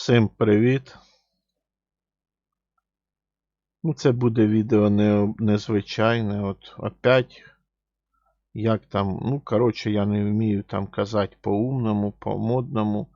Всім привіт. Ну, це буде відео не, незвичайне. От опять, як там, ну, коротше, я не вмію там казати по-умному, по-модному.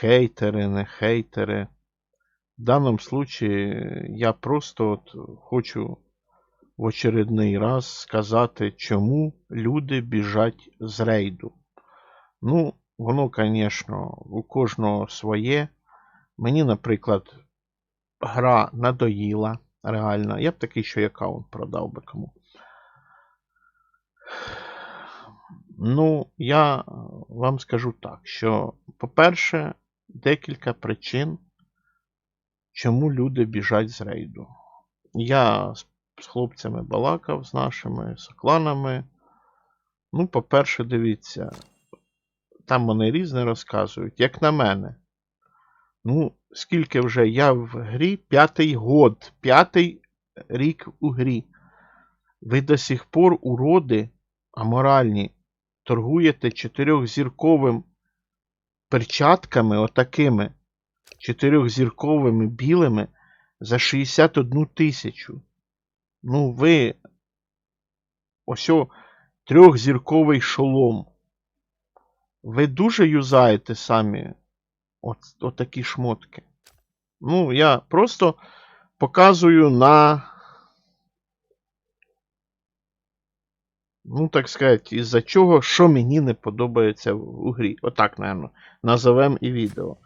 Хейтери, не хейтери. В даному случаї я просто от хочу в очередний раз сказати, чому люди біжать з рейду. Ну, воно, звісно, у кожного своє. Мені, наприклад, гра надоїла реально. Я б такий ще аккаунт продав би кому. Ну, я вам скажу так, що, по-перше, декілька причин, чому люди біжать з рейду. Я з хлопцями балакав, з нашими сокланами. Ну, по-перше, дивіться, там вони різне розказують, як на мене. Ну, скільки вже я в грі, п'ятий год, п'ятий рік у грі. Ви до сих пор уроди аморальні торгуєте чотирьохзірковим перчатками, отакими, чотирьохзірковими білими за 61 тисячу. Ну, ви ось о, трьохзірковий шолом. Ви дуже юзаєте самі от, отакі шмотки. Ну, я просто показую на. Ну, так сказати, із-за чого, що мені не подобається в, грі. Отак, напевно, назовемо і відео.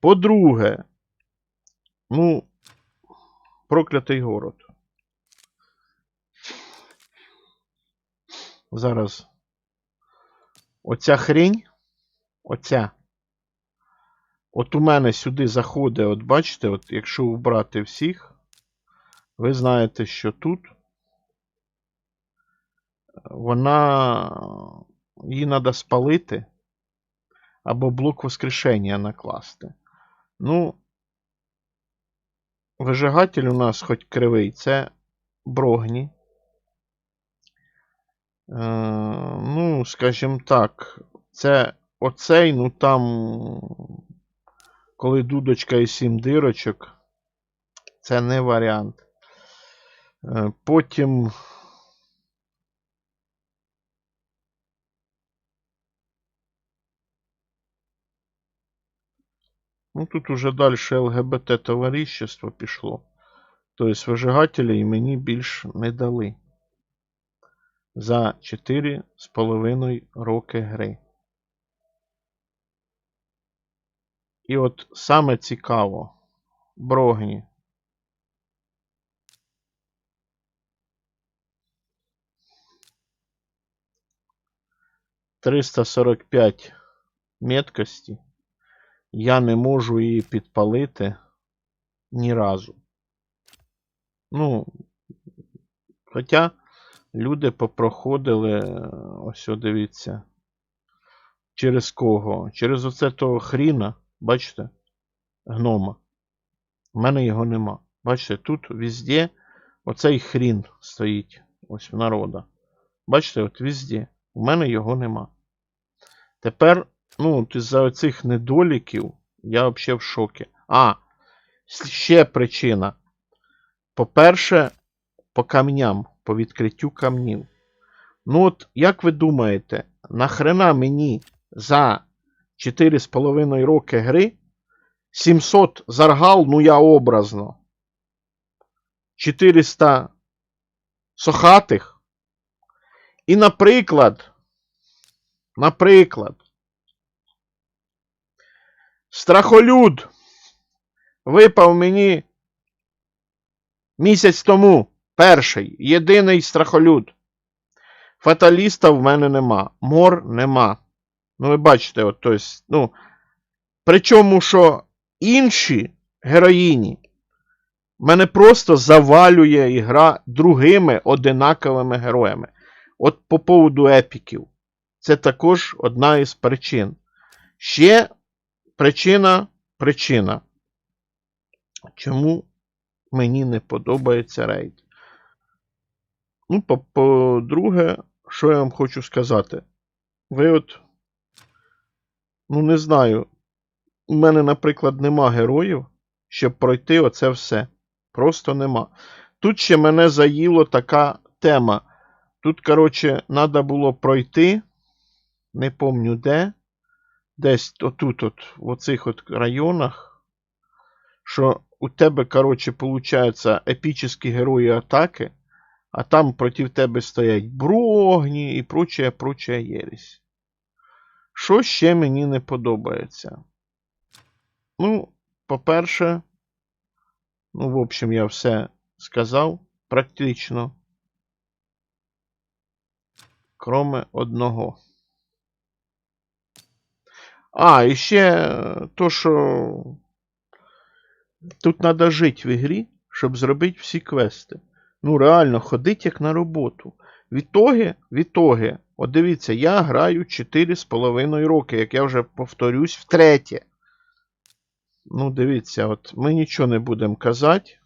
По-друге, ну, проклятий город. Зараз. Оця хрінь. Оця. От у мене сюди заходить, от бачите, от якщо вбрати всіх, ви знаєте, що тут вона її треба спалити або блок воскрешення накласти. Ну, вижигатель у нас хоч кривий, це брогні. Е, ну, скажімо так, це оцей, ну там, коли дудочка і сім дирочок, це не варіант. Е, потім. Ну, тут уже далі ЛГБТ товарищество пішло. Тобто вижигателі мені більш не дали за 4,5 роки гри. І от саме цікаво, Брогні. Триста сорок п'ять меткості. Я не можу її підпалити ні разу. Ну, хоча люди попроходили, ось дивіться. Через кого? Через оце того хріна, бачите? Гнома. У мене його нема. Бачите, тут везде оцей хрін стоїть. Ось в народа. Бачите, от везде. У мене його нема. Тепер, ну, із-за оцих недоліків я взагалі в шокі. А, ще причина. По-перше, по камням по відкриттю камнів. Ну от, як ви думаєте, нахрена мені за 4,5 роки гри 700 заргал, ну я образно. 400 сохатих. І, наприклад, наприклад, страхолюд випав мені місяць тому. Перший, єдиний страхолюд. Фаталіста в мене нема. Мор нема. Ну, ви бачите, от, тобто, ну, причому, що інші героїні мене просто завалює ігра другими одинаковими героями. От по поводу епіків. Це також одна із причин. Ще причина, причина. Чому мені не подобається рейд? Ну, по-друге, що я вам хочу сказати? Ви от, ну, не знаю, у мене, наприклад, нема героїв, щоб пройти оце все. Просто нема. Тут ще мене заїло така тема. Тут, коротше, треба було пройти. Не помню де. Десь отут, от, в оцих от районах. Що у тебе, коротше, получаються епічні герої атаки, а там проти тебе стоять брогні і прочая, прочая єресь. Що ще мені не подобається? Ну, по-перше, ну, в общем, я все сказав практично. Кроме одного. А, і ще то, що тут треба жити в ігрі, щоб зробити всі квести. Ну, реально, ходить як на роботу. Відтоги, відтоги, от дивіться, я граю 4,5 роки, як я вже повторюсь, втретє. Ну, дивіться, от ми нічого не будемо казати.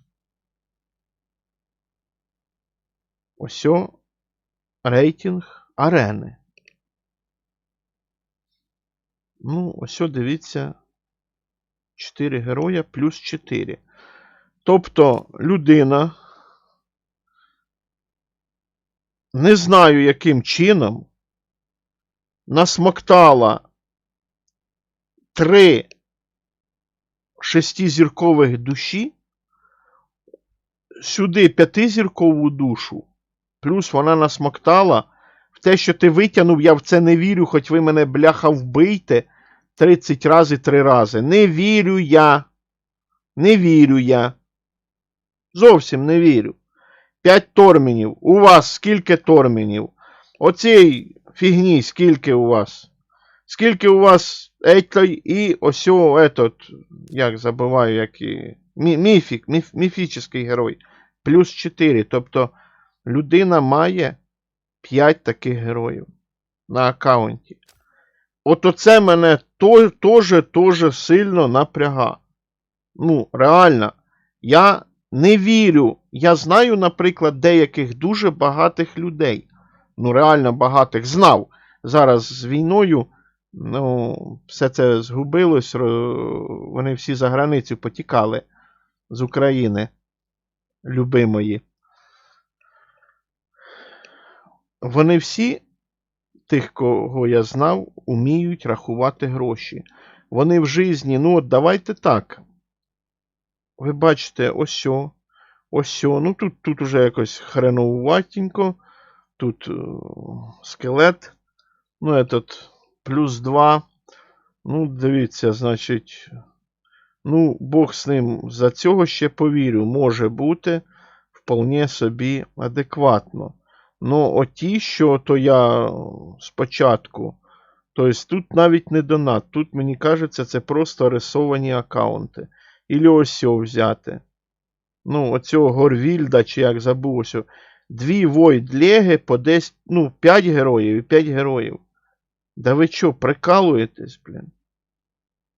Ось о, рейтинг арени. Ну, ось дивіться. 4 героя плюс 4. Тобто людина. Не знаю, яким чином насмоктала три шестизіркових душі, сюди п'ятизіркову душу, плюс вона насмоктала в те, що ти витягнув, я в це не вірю, хоч ви мене, бляха, вбийте 30 рази 3 рази. Не вірю я. Не вірю я. Зовсім не вірю. 5 тормінів. У вас скільки тормінів? Оцій фігні, скільки у вас? Скільки у вас етой і ось этот, як забуваю, як і. Мі, міфік, міф, міфічний герой. Плюс 4. Тобто людина має 5 таких героїв на аккаунті. От оце мене теж сильно напряга. Ну, реально, я не вірю. Я знаю, наприклад, деяких дуже багатих людей. Ну, реально багатих знав. Зараз з війною, ну, все це згубилось, вони всі за границю потікали з України, любимої. Вони всі, тих, кого я знав, уміють рахувати гроші. Вони в житті, ну от давайте так. Ви бачите, ось ось. Ну тут тут уже якось хреновуватенько. Тут о, скелет. Ну, этот плюс 2. Ну, дивіться, значить. Ну, Бог з ним за цього ще повірю, може бути вполне собі адекватно. Ну, оті, що то я спочатку. Тобто тут навіть не донат. Тут, мені кажеться, це просто рисовані аккаунти. Ілі ось взяти. Ну, оцього Горвільда, чи як забув ось. Дві Леги по десь, ну, 5 героїв і 5 героїв. Да ви що, прикалуєтесь, блін?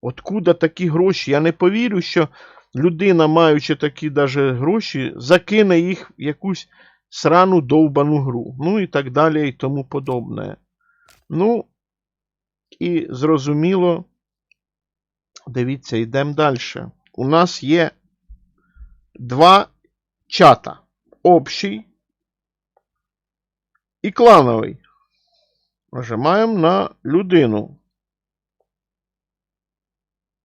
Откуда такі гроші? Я не повірю, що людина, маючи такі даже гроші, закине їх в якусь срану довбану гру. Ну і так далі, і тому подобне. Ну, і зрозуміло, дивіться, йдемо далі. У нас є два чата. Общий і клановий. Нажимаємо на людину.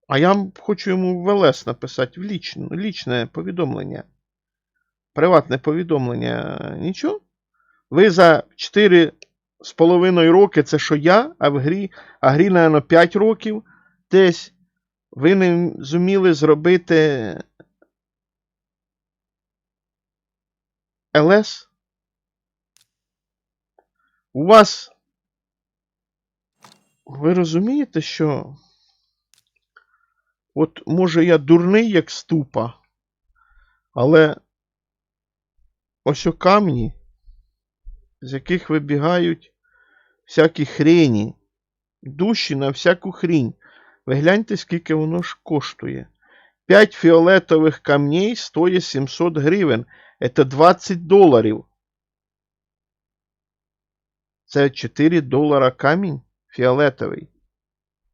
А я хочу йому в ЛС написати в лічне, лічне повідомлення. Приватне повідомлення. Нічого. Ви за 4,5 роки це що я, а в грі, а грі, наверное, 5 років десь ви не зуміли зробити ЛС. У вас. Ви розумієте, що. От, може, я дурний, як ступа, але ось о камні, з яких вибігають всякі хрені, душі на всяку хрінь. Ви гляньте, скільки воно ж коштує. 5 фіолетових камней стоїть 700 гривень. Це 20 доларів. Це 4 долара камінь фіолетовий.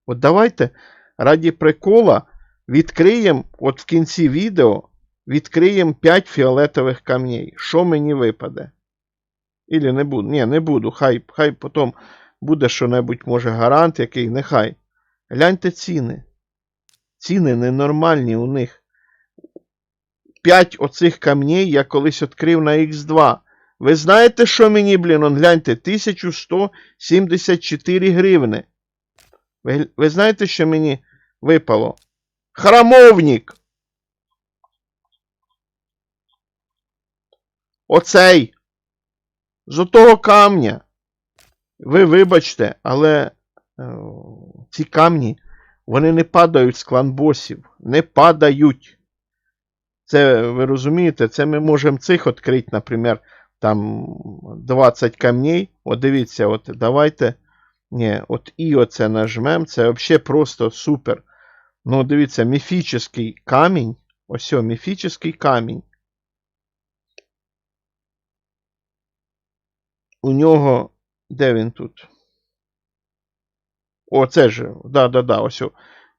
От давайте раді прикола відкриємо, от в кінці відео, відкриємо 5 фіолетових камней. Що мені випаде? Ілі не буду. Ні, не буду. Хай, хай потім буде що-небудь, може, гарант який, нехай. Гляньте ціни. Ціни ненормальні у них. 5 оцих камней я колись відкрив на Х2. Ви знаєте, що мені, блін, он гляньте, 1174 гривни. Ви, ви знаєте, що мені випало? Храмовник! Оцей! З отого камня. Ви вибачте, але ці камні, вони не падають з кланбосів. Не падають. Це, ви розумієте, це ми можемо цих відкрити, наприклад, там 20 камней. От дивіться, от давайте. Ні, от і оце нажмем. Це взагалі просто супер. Ну, дивіться, міфічний камінь. Ось, міфічний камінь. У нього. Де він тут? О, це ж. Да-да-да, ось.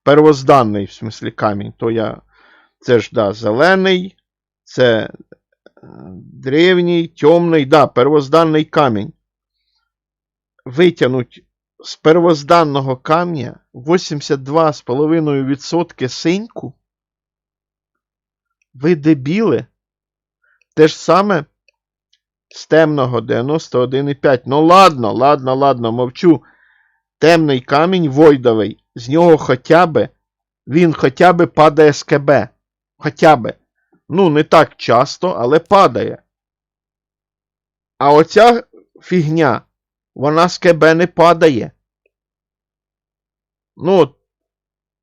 Первозданний, в смислі, камінь. То я. Це ж, да, зелений. Це е, древній, темний, да, первозданний камінь. Витягнуть з первозданного камня 82,5% синьку. Ви дебіли? Те ж саме з темного 91,5. Ну ладно, ладно, ладно, мовчу. Темний камінь войдовий. З нього хоча би, він хоча би падає з КБ. Хоча би. Ну, не так часто, але падає. А оця фігня, вона з КБ не падає. Ну,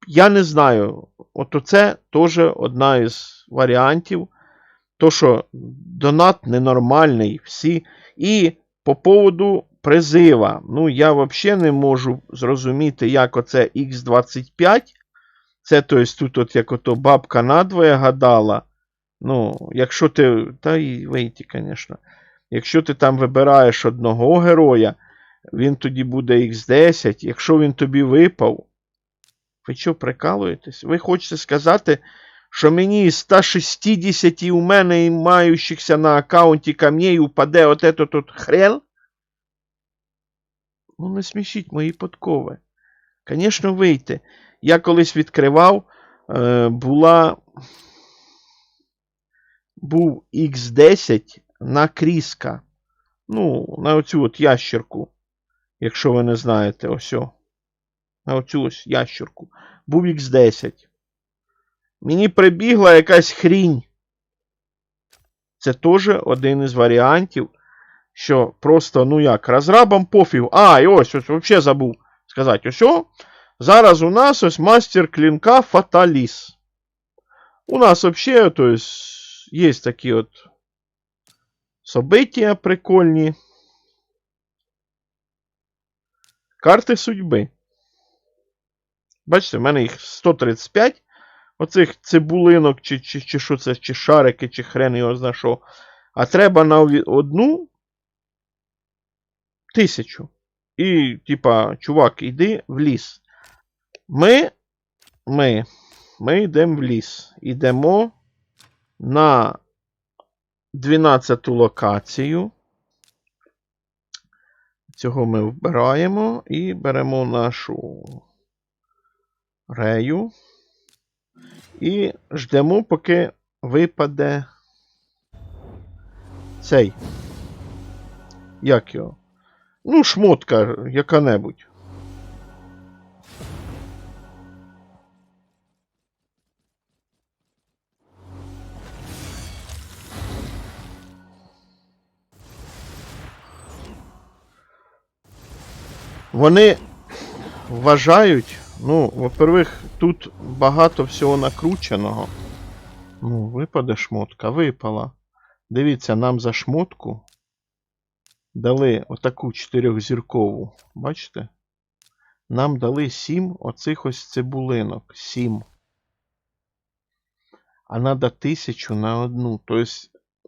я не знаю. От оце теж одна із варіантів. То, що донат ненормальний, всі. І по поводу призива. Ну, я взагалі не можу зрозуміти, як оце Х25. Це, то есть, тут, от як ото бабка надвоє гадала. Ну, якщо ти. Та і вийти, звісно. Якщо ти там вибираєш одного героя, він тоді буде Х10. Якщо він тобі випав. Ви що, прикалуєтесь? Ви хочете сказати, що мені із 160 у мене і маючихся на аккаунті камней упаде от этот от? Ну, не смішіть мої подкови. Звісно, вийти. Я колись відкривав, е, була. Був X10 на кріска. Ну, на оцю от ящерку. Якщо ви не знаєте, ось. На оцю ось ящерку. Був X10. Мені прибігла якась хрінь. Це теж один із варіантів, що просто, ну як, розрабам пофіг. А, і ось, ось, взагалі забув сказати, ось. о, Зараз у нас ось мастер клинка Фаталіс. У нас взагалі, то есть, є такі от события прикольні. Карти судьби. Бачите, в мене їх 135. Оцих цибулинок, чи чи, чи що це, чи шарики, чи хрен його зна що. А треба на одну тисячу. І, типа, чувак, іди в ліс. Ми ми, ми йдемо в ліс. Йдемо на 12 локацію. Цього ми вбираємо і беремо нашу рею. І ждемо, поки випаде цей. Як його? Ну, шмотка яка-небудь. Вони вважають, ну, во-первых, тут багато всього накрученого. Ну, випаде шмотка, випала. Дивіться, нам за шмотку дали отаку чотирьохзіркову. Бачите? Нам дали 7 оцих ось цибулинок. 7. А треба тисячу на одну. Тобто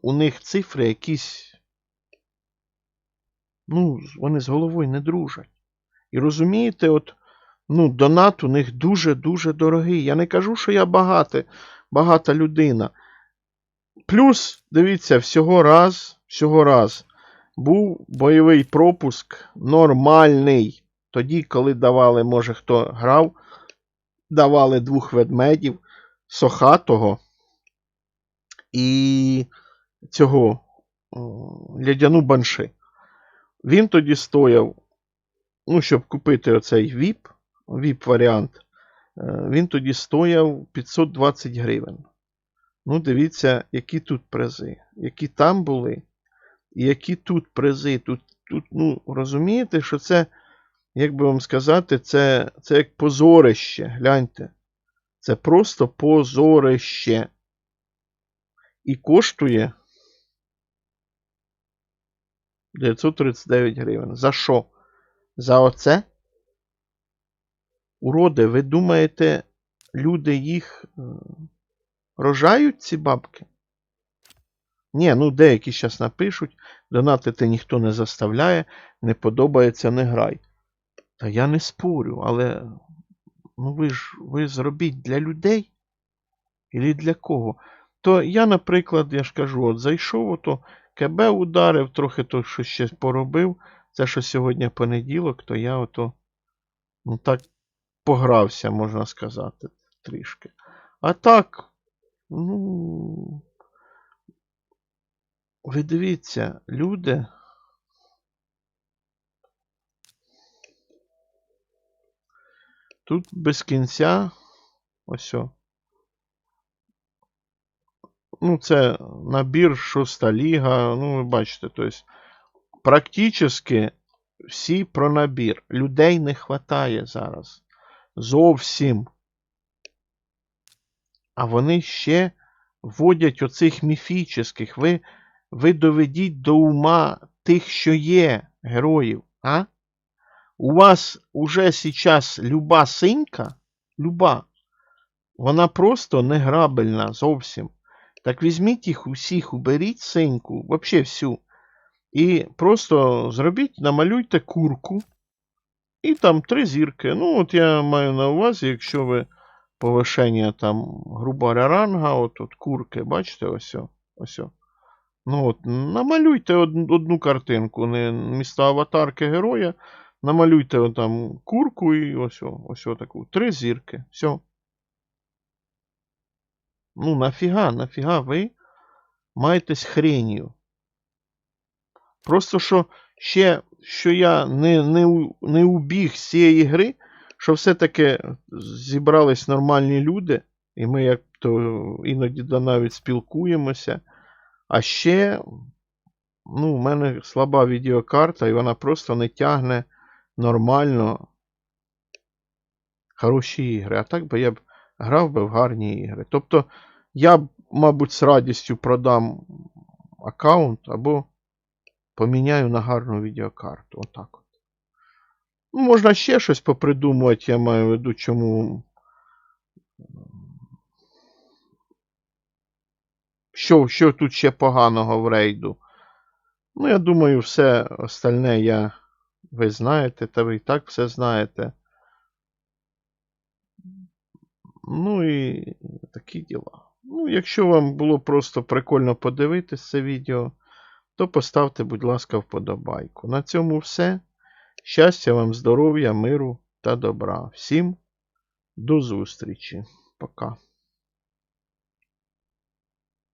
у них цифри якісь. Ну, вони з головою не дружать. І розумієте, от Ну, донат у них дуже-дуже дорогий. Я не кажу, що я багата, багата людина. Плюс, дивіться, всього раз, всього раз був бойовий пропуск нормальний. Тоді, коли давали, може, хто грав, давали двох ведмедів Сохатого і цього лядяну банши. Він тоді стояв, ну, щоб купити оцей VIP, VIP варіант, е, він тоді стояв 520 гривень. Ну, дивіться, які тут призи, які там були, які тут призи. Тут, тут ну, розумієте, що це, як би вам сказати, це, це як позорище. Гляньте. Це просто позорище. І коштує 939 гривень. За що? За оце? Уроди, ви думаєте, люди їх е, рожають ці бабки? Ні, ну деякі зараз напишуть, донатити ніхто не заставляє, не подобається, не грай. Та я не спорю, але ну ви ж ви зробіть для людей? Ілі для кого? То я, наприклад, я ж кажу, от зайшов, ото КБ ударив, трохи то що ще поробив. Це що сьогодні понеділок, то я ото ну так погрався, можна сказати, трішки. А так, ну. Ви дивіться, люди. Тут без кінця. Ось. о. Ну, це набір шоста ліга. Ну, ви бачите, тобто, практично всі про набір. Людей не вистачає зараз. Зовсім. А вони ще вводять оцих міфічних. Ви, ви доведіть до ума тих, що є героїв. а? У вас уже зараз люба синька, люба, вона просто неграбельна зовсім. Так візьміть їх усіх, уберіть синьку, взагалі всю. І просто зробіть, намалюйте курку. І там три зірки. Ну, от я маю на увазі, якщо ви повишення там, грубо ранга, от, от курки, бачите, ось. ось. Ну, от, намалюйте од- одну картинку, не місто аватарки героя. Намалюйте там курку і ось, ось таку. Три зірки. Все. Ну, нафіга, нафіга ви маєтесь хренью. Просто що ще, що я не, не, не убіг з цієї гри, що все-таки зібрались нормальні люди, і ми як то іноді навіть спілкуємося. А ще, ну, у мене слаба відеокарта, і вона просто не тягне нормально хороші ігри. А так би я б грав би в гарні ігри. Тобто, я б, мабуть, з радістю продам аккаунт або поміняю на гарну відеокарту. Отак от. Ну, можна ще щось попридумувати, я маю в виду, чому. Що, що тут ще поганого в рейду? Ну, я думаю, все остальне я, ви знаєте, та ви і так все знаєте. Ну і такі діла. Ну, якщо вам було просто прикольно подивитись це відео, то поставте, будь ласка, вподобайку. На цьому все. Щастя вам, здоров'я, миру та добра. Всім до зустрічі. Пока.